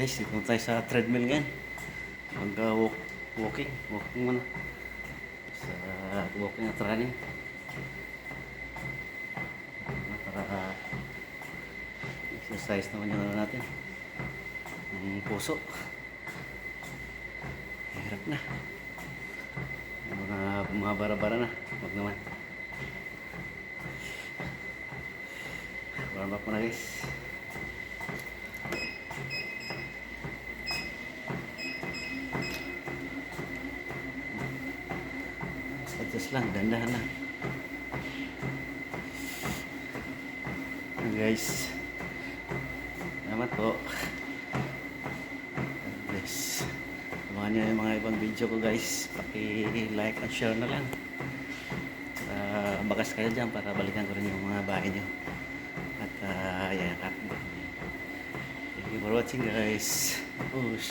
Guys, dito na tayo sa treadmill ngayon. Mag uh, walk, walking. Walking muna. Sa walking at running. Para uh, exercise naman yun na natin. Ang puso. Hirap na. Yung mga bumabara-bara na. Huwag naman. Warm up muna guys. Adjust lang, dandahan lang. Ayan, guys. Salamat po. God bless. Nyo yung mga ibang video ko guys. Paki-like at share na lang. Uh, bakas kayo dyan para balikan ko rin yung mga bahay nyo. At uh, yan, at Thank you for watching guys. Push.